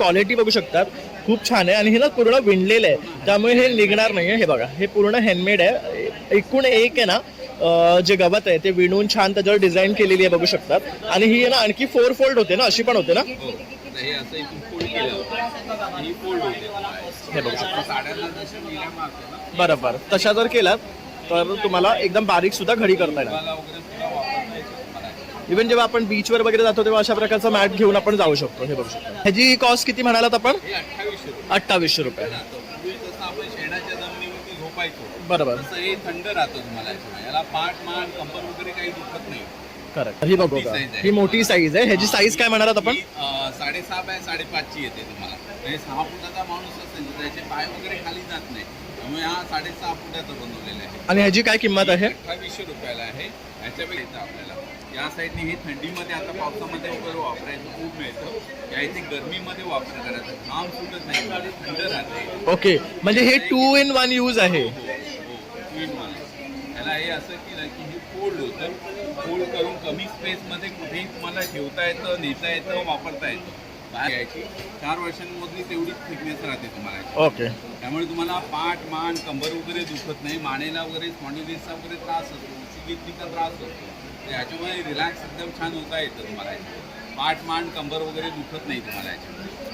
Quality बघू शकतात. खूप छान आहे. आणि हे ना पूर्ण विणलेलं आहे. त्यामुळे हे निघणार नाही हे बघा. हे पूर्ण हँडमेड आहे. एकूण एक आहे ना जे गवत आहे ते विणून छान त्याच्यावर डिझाईन केलेली आहे बघू शकतात. आणि ही आहे ना आणखी फोर फोल्ड होते ना? अशी पण होते ना? हो. हे बघू शकता. बरोबर. तशा जर केलात तर तुम्हाला एकदम बारीक सुद्धा घडी करता येणार मला वगैरे सुद्धा वापरता येते तुम्हाला इव्हन जेव्हा आपण बीचवर वगैरे जातो तेव्हा अशा प्रकारचा मॅट घेऊन आपण जाऊ शकतो हे बघू शकतो. ह्याची कॉस्ट किती म्हणालात आपण? अठ्ठावीसशे रुपये. झोपायचो बरोबर. हे थंड राहतं तुम्हाला याच्यामुळे. याला पाठ मान कंबर वगैरे काही दुखत नाही. करेक्ट ही बघू का. ही मोठी साईज आहे. ह्याची साईज काय म्हणालात आपण? साडेसहा बाय साडेपाचची येते तुम्हाला. म्हणजे सहा फुटाचा माणूस असेल तर त्याचे पाय वगैरे खाली जात नाही. त्यामुळे हा साडेसहा फुटाचा बनवलेला आहे. आणि ह्याची काय किंमत आहे? अठ्ठावीसशे रुपयाला आहे. ह्याच्यापेक्षा येतं आपल्याला. या साईडने हे थंडीमध्ये आता पावसामध्ये वगैरे वापरायचं खूप मिळतं. या इथे गरमीमध्ये वापर करायचं घाम सुटत नाही म्हणजे थंड राहते. ओके म्हणजे हे टू इन वन यूज आहे. हो, हो, हे असं केलं की हे फोल्ड होतं. फोल्ड करून कमी स्पेसमध्ये कुठेही तुम्हाला ठेवता येतं नेता येतं वापरता येतं. बाहेर यायची. चार वर्षांमधली तेवढीच थिकनेस राहते तुम्हाला. ओके. त्यामुळे तुम्हाला पाठ मान कंबर वगैरे दुखत नाही. मानेला वगैरे स्पॉन्डिलिसचा वगैरे त्रास होतो उशिगितनीचा त्रास होतो. याच्यामुळे रिलॅक्स एकदम छान होता येतं तुम्हाला. पाठ मान कंबर वगैरे दुखत नाही तुम्हाला याच्यामध्ये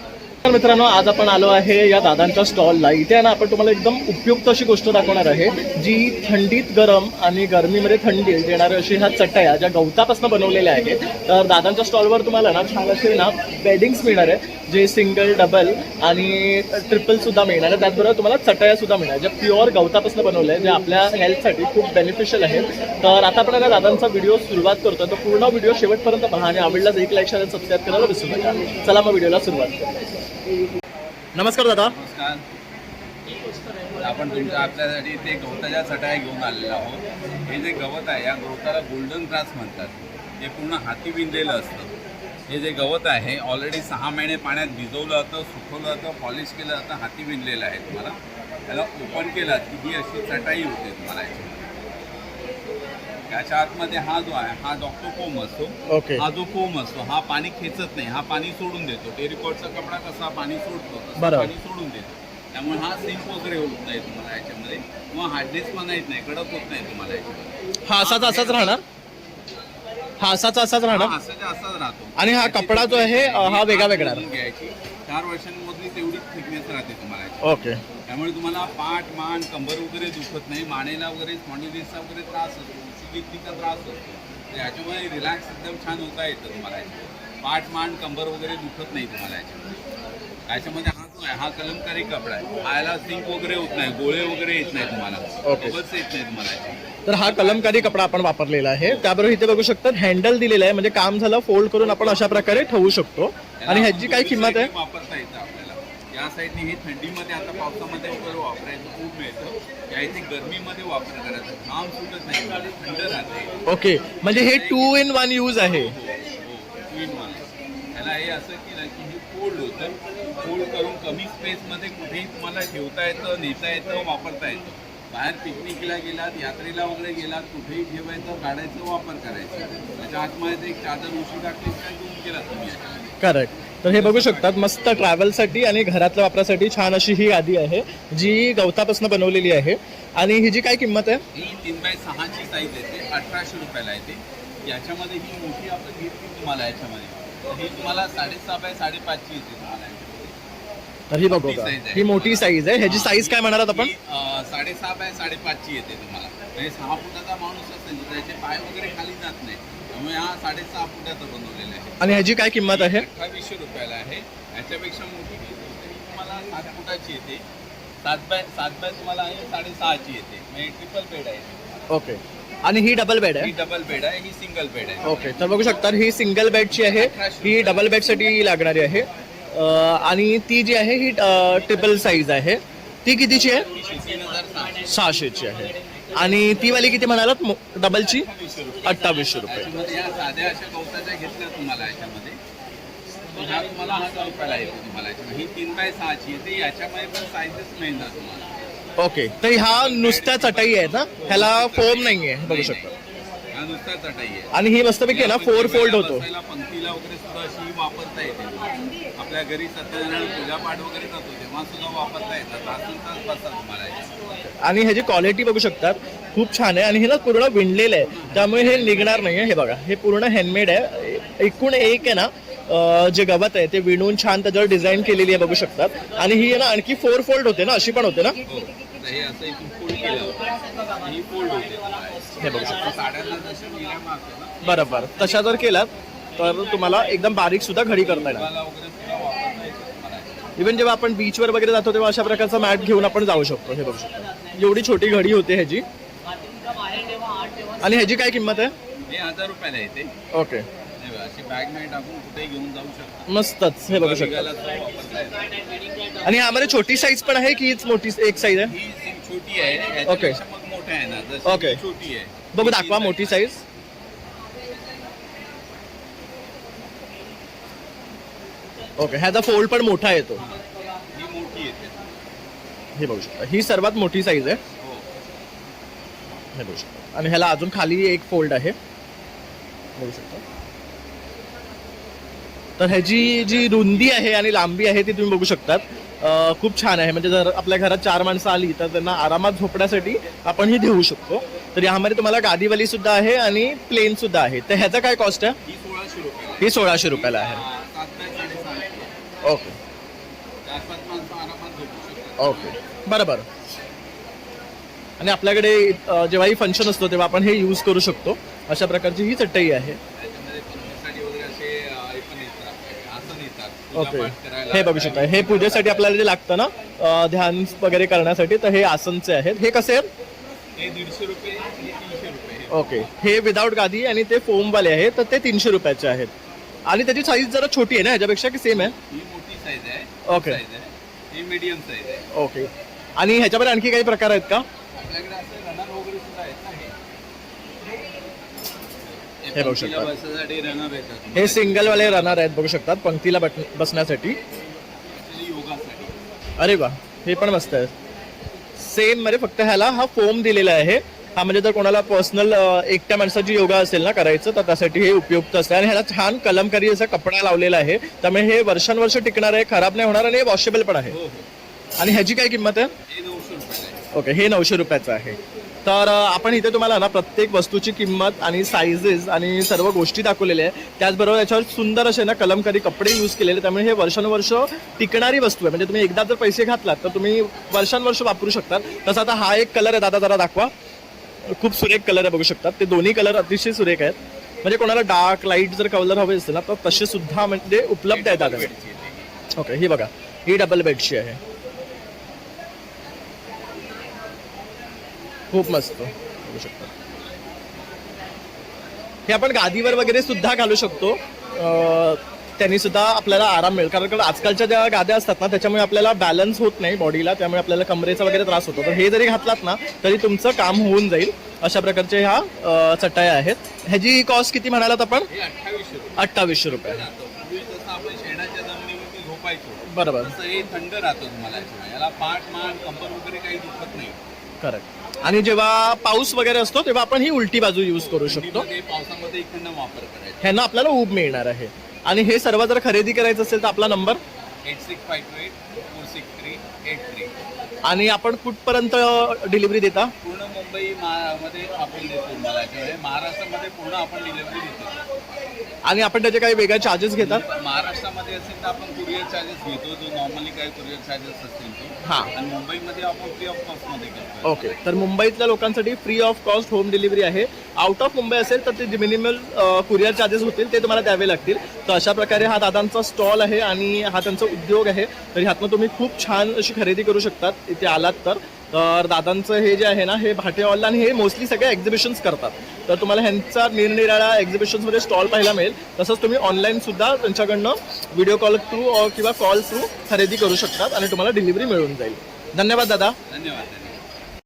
तर मित्रांनो आज आपण आलो आहे या दादांच्या स्टॉलला. इथे आहे ना आपण तुम्हाला एकदम उपयुक्त अशी गोष्ट दाखवणार आहे जी थंडीत गरम आणि गरमीमध्ये थंडी देणारी अशी ह्या चटया ज्या गवतापासून बनवलेल्या आहेत तर दादांच्या स्टॉलवर तुम्हाला ना छान असे ना बेडिंग्स मिळणार आहे जे सिंगल डबल आणि ट्रिपल सुद्धा मिळणार आहे त्याचबरोबर तुम्हाला चटया सुद्धा मिळणार ज्या प्युअर गवतापासून बनवल्या आहेत जे आपल्या हेल्थसाठी खूप बेनिफिशियल आहेत. तर आता आपण या दादांचा व्हिडिओ सुरुवात करतो. तर पूर्ण व्हिडिओ शेवटपर्यंत पहा आणि आवडला एक लाईक शेअर सबस्क्राईब करायला विसरू नका. चला मग व्हिडिओला सुरुवात करू. नमस्कार दादा. नमस्कार. आपण तुमच्या आपल्यासाठी ते गवताच्या चटाया घेऊन आलेलो आहोत. हे जे गवत आहे या गवताला गोल्डन ग्रास म्हणतात. हे पूर्ण हाती विणलेलं असतं. हे जे गवत आहे ऑलरेडी सहा महिने पाण्यात भिजवलं जातं सुकवलं जातं पॉलिश केलं जातं हाती विणलेलं आहे तुम्हाला. त्याला ओपन केलं की ही अशी चटाई होते तुम्हाला याच्यामध्ये. याच्या आतमध्ये हा जो आहे हा डॉक्टर कोम असतो. ओके हा जो फोम असतो हा पाणी खेचत नाही हा पाणी सोडून देतो. टेरिकॉटचा कपडा कसा पाणी सोडतो तसं बरोबर. पाणी सोडून देतो. त्यामुळे हा सिंक वगैरे होत नाही तुम्हाला याच्यामध्ये. किंवा हार्डनेस पण येत नाही कडक होत नाही तुम्हाला याच्यामध्ये. हा असाच असाच राहणार? हा असाच असाच राहणार? हा असाच असाच राहतो. आणि हा कपडा जो आहे, अ, हा वेगळा वेगळा घ्यायची. चार वर्षांमधली तेवढीच थिकनेस राहते तुम्हाला याची. ओके त्यामुळे तुम्हाला पाठ मान कंबर वगैरे दुखत नाही मानेला वगैरे स्पॉन्डिलिसचा वगैरे त्रास होतो. उशिगितनीचा त्रास होतो याच्यामुळे रिलॅक्स एकदम छान होता येतं तुम्हाला याच्यामध्ये. पाठ मान कंबर वगैरे दुखत नाही तुम्हाला याच्यामध्ये. याच्यामध्ये हा जो आहे हा कलमकारी कपडा आहे. हा याला सिंक वगैरे होत नाही गोळे वगैरे येत नाही तुम्हाला. Okay. येत नाही तुम्हाला याच्यामध्ये. तर हा कलमकारी कपडा आपण वापरलेला आहे. त्याबरोबर इथे बघू शकतात हँडल दिलेलं आहे. म्हणजे काम झालं फोल्ड करून आपण अशा प्रकारे ठेवू शकतो. आणि ह्याची काय किंमत आहे? वापरता येतं. आपल्याला या साईडने हे थंडीमध्ये आता पावसामध्ये वगैरे वापरायचं खूप मिळतं. या इथे गरमीमध्ये वापर करायचा. घाम सुटत नाही थंड राहते. ओके म्हणजे हे टू इन वन यूज आहे. twin one. आहे. त्याला हे असं केलं की हे फोल्ड होतं. फोल्ड करून कमी स्पेसमध्ये कुठेही तुम्हाला ठेवता येतं नेता येतं वापरता येतं. बाहेर पिकनिकला गेलात यात्रेला वगैरे गेलात कुठेही ठेवायचं काढायचं वापर करायचं. त्याच्या आतमध्ये एक चादर उशी टाकली काय घेऊन केला तुम्ही. करेक्ट तर हे बघू शकतात मस्त ट्रॅव्हलसाठी आणि घरातल्या वापरासाठी छान अशी ही यादी आहे जी गवतापासून बनवलेली आहे. आणि ही जी काय किंमत आहे? ही तीन बाय सहाची साईज येते अठराशे रुपयाला येते याच्यामध्ये ही मोठी आपण घेतली तुम्हाला याच्यामध्ये. ही तुम्हाला साडेसहा बाय साडेपाचची येते तुम्हाला. तर ही बघू. ही मोठी साईज आहे. ह्याची साईज काय म्हणालात आपण? साडेसहा बाय साडेपाचची येते तुम्हाला. म्हणजे सहा फुटाचा माणूस असेल तर त्याचे पाय वगैरे खाली जात नाही. त्यामुळे हा साडेसहा फुटाचा बनवलेला आहे. आणि ह्याची काय किंमत आहे? अठ्ठावीसशे रुपयाला आहे याच्यापेक्षा मोठी घेतली तर तुम्हाला सात फुटाची येते. सात बाय सात बाय तुम्हाला आहे साडेसहाची येते. म्हणजे ट्रिपल बेड आहे. ओके. आणि ही डबल बेड ही आहे डबल बेड आहे ही सिंगल बेड आहे. ओके. तर बघू शकता ही सिंगल बेडची आहे. ही डबल बेडसाठी लागणारी आहे. अं, आणि ती जी आहे ही ट्रिपल साईज आहे. ती कितीची आहे? तीन हजार सहाशे सहाशेची आहे. आणि ती वाली किती म्हणालात? डबलची अठ्ठावीसशे रुपये. या साध्या अशा गवताच्या घेतल्या ह्या तुम्हाला हजार रुपयाला येते तुम्हाला. याच्यामध्ये ही तीन बाय सहाची येते याच्यामध्ये पण साईजेस मिळणार तुम्हाला. ओके तर ह्या नुसत्या चटाई आहेत ना? ह्याला फोम नाही आहे बघू शकता. हा नुसता चटाई आहे आणि ही मस्तपैकी आहे ना फोर फोल्ड होतो. बसायला, पंक्तीला वगैरे सुद्धा अशी वापरता येते. आपल्या घरी सत्यनारायण पूजापाठ वगैरे करतो तेव्हा सुद्धा वापरता येतात. तासन तास बसतात तुम्हाला याच्यात. आणि ह्याची क्वालिटी बघू शकतात. खूप छान आहे. आणि हे ना पूर्ण विणलेलं आहे. त्यामुळे हे निघणार नाही हे बघा हे पूर्ण हँडमेड आहे. एकूण एक आहे ना जे गवत आहे ते विणून छान त्याच्यावर डिझाईन केलेली आहे बघू शकतात. आणि ही आहे ना आणखी फोर फोल्ड होते ना अशी पण होते ना? हो. हे असं इथून फोल्ड केलं होतं. ही फोल्ड होते. तुम्हाला. हे बघू शकता. बरोबर. तशा जर केलात तर तुम्हाला एकदम बारीक सुद्धा घडी करता येणार. इव्हन जेव्हा आपण बीचवर वगैरे जातो तेव्हा अशा प्रकारचा मॅट घेऊन आपण जाऊ शकतो हे बघू शकतो. एवढी छोटी घडी होते ह्याची. आणि ह्याची काय किंमत आहे? ओके अशी बॅगमध्ये टाकून कुठेही घेऊन जाऊ शकता. मस्तच हे बघू शकता. आणि ह्यामध्ये छोटी साईज पण आहे की हीच मोठी एक साईज आहे? ही सिम छोटी आहे ओके. याच्यापेक्षा मग मोठ्या आहे ना जशी छोटी आहे. बघू दाखवा मोठी साईज ओके ह्याचा फोल्ड पण मोठा येतो. ही मोठी येते हे बघू शकता. ही सर्वात मोठी साईज आहे. हो. हे बघू शकता. आणि ह्याला अजून खाली एक फोल्ड आहे. बघू शकता. तर ह्याची जी रुंदी आहे आणि लांबी आहे ती तुम्ही बघू शकतात. खूप छान आहे. म्हणजे जर आपल्या घरात चार माणसं आली तर त्यांना आरामात झोपण्यासाठी आपण ही देऊ शकतो. तर यामध्ये तुम्हाला गादीवाली सुद्धा आहे आणि प्लेन सुद्धा आहे. तर ह्याचा काय कॉस्ट आहे? ही सोळाशे रुपयाला आहे. ओके. ओके. बरोबर आणि आपल्याकडे जेव्हाही फंक्शन असतो तेव्हा आपण हे यूज करू शकतो. अशा प्रकारची ही चटई आहे त्याच्यामध्ये पंचवीसाठी वगैरे असे अं, हे पण येतात आपल्याकडे. आसन येतात ओके. हे बघू शकता. हे पूजेसाठी आपल्याला जे लागतं ना ध्यान वगैरे करण्यासाठी तर हे आसनचे आहेत. हे कसे आहेत? हे हे हे ओके. हे विदाऊट गादी आणि ते फोमवाले आहेत तर ते तीनशे रुपयाचे आहेत. आणि त्याची साईज जरा छोटी आहे ना ह्याच्यापेक्षा की सेम आहे? ही ओके. ओके. आणि ह्याच्यामध्ये आणखी काही प्रकार आहेत का आपल्याकडे असे रनर वगैरे सुद्धा आहेत ना हे बघू पंक्तीला शकता. बसण्यासाठी रनर येतात हे सिंगलवाले रनर आहेत बघू शकतात पंक्तीला बट बसण्यासाठी. Actually योगासाठी अरे वा हे पण मस्त आहे. सेम म्हणजे फक्त ह्याला हा फोम दिलेला आहे. हा म्हणजे जर कोणाला पर्सनल एकट्या माणसाची योगा असेल ना करायचं तर त्यासाठी हे उपयुक्त असते. आणि ह्याला छान कलमकारी असा कपडा लावलेला आहे. त्यामुळे हे वर्षानुवर्ष टिकणार आहे खराब नाही होणार आणि हे वॉशेबल पण आहे. हो हो. आणि ह्याची काय किंमत आहे? हे नऊशे रुपये आहे. ओके हे नऊशे रुपयाचं आहे. तर आपण इथे तुम्हाला ना प्रत्येक वस्तूची किंमत आणि साईजेस आणि सर्व गोष्टी दाखवलेल्या आहे त्याचबरोबर याच्यावर सुंदर असे ना कलमकारी कपडे यूज केलेले त्यामुळे हे वर्षानुवर्ष टिकणारी वस्तू आहे. म्हणजे तुम्ही एकदा जर पैसे घातलात तर तुम्ही वर्षानुवर्ष वापरू शकतात. तसा आता हा एक कलर आहे. दादा जरा दाखवा. खूप सुरेख कलर आहे बघू शकतात. ते दोन्ही कलर अतिशय सुरेख आहेत. म्हणजे कोणाला डार्क लाइट जर कलर हवे असेल ना तर तसे सुद्धा म्हणजे उपलब्ध आहेत दादा. ओके ही बघा. ही डबल बेडची आहे. खूप मस्त. बघू शकता हे आपण गादीवर वगैरे सुद्धा घालू शकतो. त्यांनी सुद्धा आपल्याला आराम मिळेल. कारण कारण आजकालच्या ज्या गाद्या असतात ना त्याच्यामुळे आपल्याला बॅलन्स होत नाही बॉडीला त्यामुळे आपल्याला कमरेचा वगैरे त्रास होतो. तर हे जरी घातलात ना तरी तुमचं काम होऊन जाईल. अशा प्रकारचे ह्या चटाया आहेत. ह्याची कॉस्ट किती म्हणालात आपण? अठ्ठावीसशे रुपये. बरोबर. थंड राहतं तुम्हाला याच्यामुळे. याला पाठ मान कंबर वगैरे काही दुखत नाही. करेक्ट आणि जेव्हा पाऊस वगैरे असतो तेव्हा आपण ही उलटी बाजू यूज करू शकतो. थंडीमध्ये, पावसामध्ये इकडनं वापर करायचा. ह्यांना आपल्याला ऊब मिळणार आहे. आणि हे सर्व जर खरेदी करायचं असेल तर आपला number eight six five two eight four six three eight three आणि आपण कुठपर्यंत डिलिव्हरी देता? पूर्ण मुंबई मध्ये आपण देतो महाराष्ट्रामध्ये पूर्ण आपण डिलिव्हरी देतो. आणि आपण त्याचे काही वेगळे चार्जेस घेतात? महाराष्ट्रामध्ये असेल तर आपण कुरिअर चार्जेस घेतो जो नॉर्मली काही कुरिअर चार्जेस असतील ते. हां. आणि मुंबईमध्ये आपण फ्री ऑफ कॉस्टमध्ये करतो ओके तर मुंबईतल्या लोकांसाठी free of cost home delivery आहे. आउट ऑफ मुंबई असेल तर ते मिनिमल कुरिअर चार्जेस होतील ते तुम्हाला द्यावे लागतील. तर अशा प्रकारे हा दादांचा स्टॉल आहे आणि हा त्यांचा उद्योग आहे. तर ह्यातनं तुम्ही खूप छान अशी खरेदी करू शकतात. इथे आलात तर. तर दादांचं हे जे आहे ना हे भाटे आणि हे मोस्टली सगळे एक्झिबिशन्स करतात. तर तुम्हाला ह्यांचा निरनिराळ्या एक्झिबिशन्समध्ये स्टॉल पाहायला मिळेल. तसंच तुम्ही ऑनलाईन सुद्धा त्यांच्याकडनं व्हिडिओ कॉल थ्रू किंवा कॉल थ्रू खरेदी करू शकतात आणि तुम्हाला डिलिव्हरी मिळून जाईल. धन्यवाद दादा. धन्यवाद.